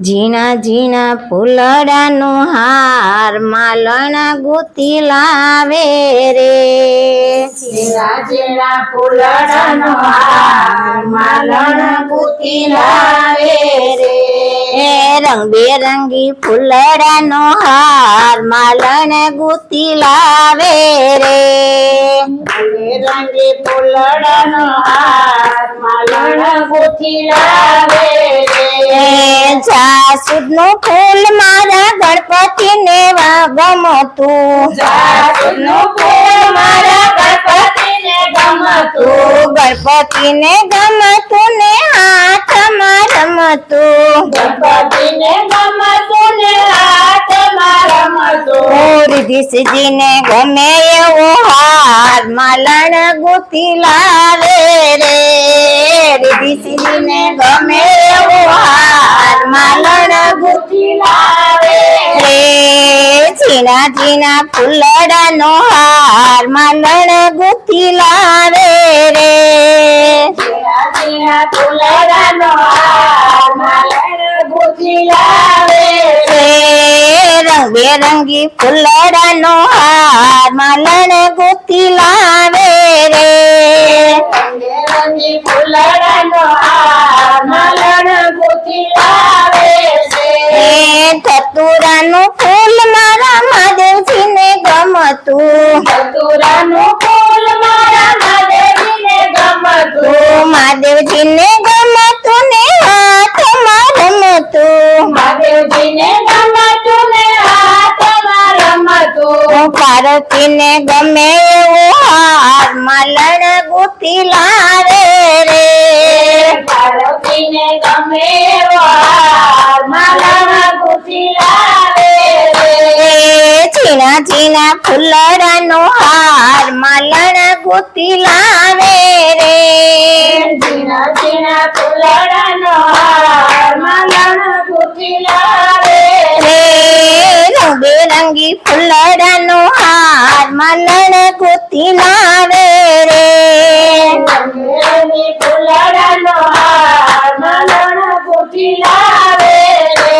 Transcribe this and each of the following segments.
ઝીણા ઝીણા ફૂલડાનો હાર માલણા ગોતી લાવે રે. ઝીણા ઝીણા ફૂલડાનો હાર માલણા ગોતી લાવે રે. એ રંગબેરંગી ફૂલડાનો હાર માલણ ગોતી લાવે રે. રંગી ફૂલડાનો હાર માલણ ગુથી લાવે એ રે જાસૂદનું ફૂલ મારા ગણપતિને ગમતું જાસૂદનું ફૂલ મારા ગણપતિને ગમતું. ગણપતિને ગમતું ને હાથમાં રમતું. ગણપતિને ગમતું ને હાથમાં રમતું. ને ગમે એવો હાર માલણ ગુથી લાવે રે. રિધિશજીને ગમે એવો હાર માલણ ઝીણા ઝીણા ફૂલડાનો હાર માલણ ગોતી લાવે રે ઝીણા ઝીણા ફૂલડાનો હાર માલણ ગુથી લાવે રે રંગબેરંગી ફૂલડાનો હાર માલણ ગોતી ધતુરાનું ફૂલ મારા મહાદેવીને ગમતું. તું મહાદેવજીને ગમતું ને હાથમાં રમતું મહાદેવજીને ગમતું ને હાથમાં રમતું પાર્વતીને ગમે એવો હાર માલણ ગુથી લારે રે. પાર્વતીને ગમે એવો હાર માલણ ગુથી લાવે રે એ ઝીણા ફૂલડાનો હાર માલણ ગોતી લાવે રે. ઝીણા ઝીણા ફૂલડાનો હાર માલણ ગુથી લાવે રે. રંગબેરંગી ફૂલડાનો હાર માલણ ગોતી લાવે રે. રંગબેરંગી ફૂલડાનો હાર માલણ ગુથી લાવે રે.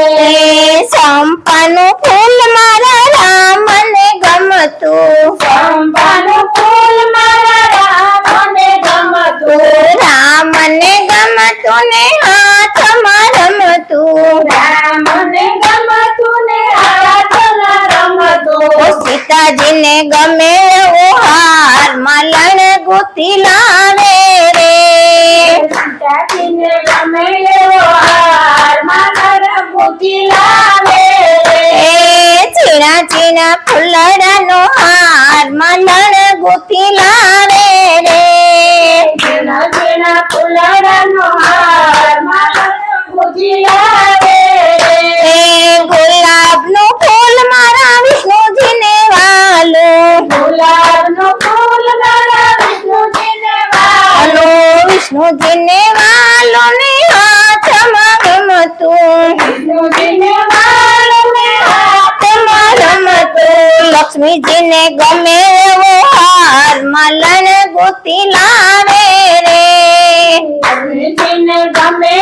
સંપાનું ફૂલ મારા રામને ગમતું ચંપાનું ફૂલ મારા રામને ગમતું રામને ગમતું ને હાથમાં રમતું રામને ગમતું ને હાથમાં રમતું ઓ સીતાજીને ગમે એવો હાર માલણ ગોતી લાવે રે સીતાજીને ગમે એવો હાર માલણ ગુથી લાવે રે એ ઝીણા ઝીણા ફૂલડાનો હાર માલણ ગોતી લાવે રે ઝીણા ઝીણા ફૂલડાનો હાર માલણ ગુથી લાવે હાલો વિષ્ણુજીને વાલો ને હાથમાં ગમતું વિષ્ણુજીને વાલો ને હાથમાં રમતું લક્ષ્મીજીને ગમે એવો હાર માલણ ગોતી લાવે રે વિષ્ણુજીને ગમે એવો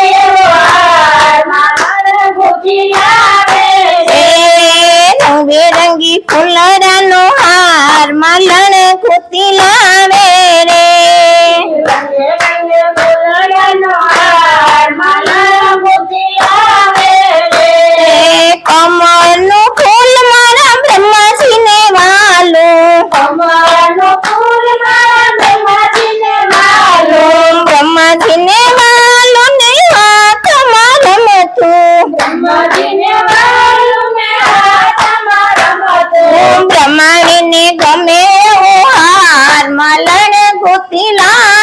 நிலத்திலா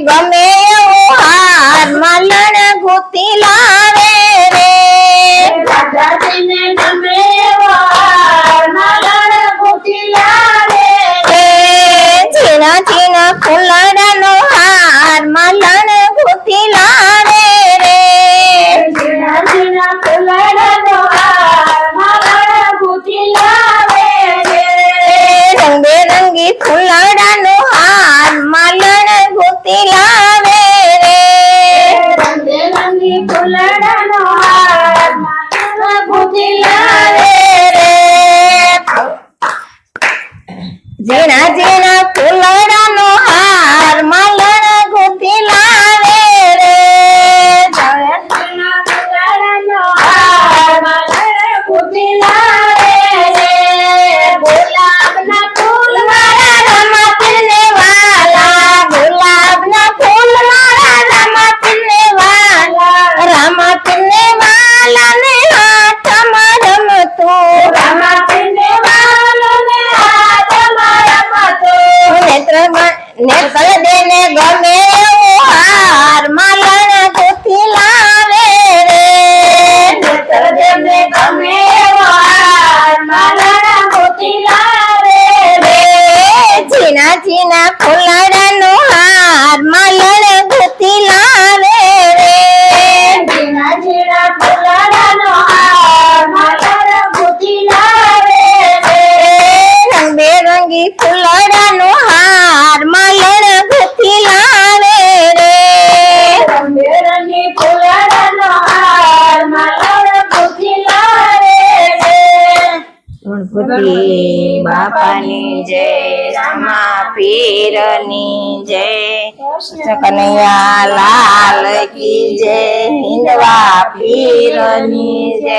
ગમે હાર માલણ ગુતી લાવે રે. દાદા ગમે ઈ ફૂલડાનો હારમાં લણભથી લાવે રે. રંગબેરંગી બાપાની જય રામા પીરની જય. કનૈયા લાલ જય હિંદવા પીરની જય.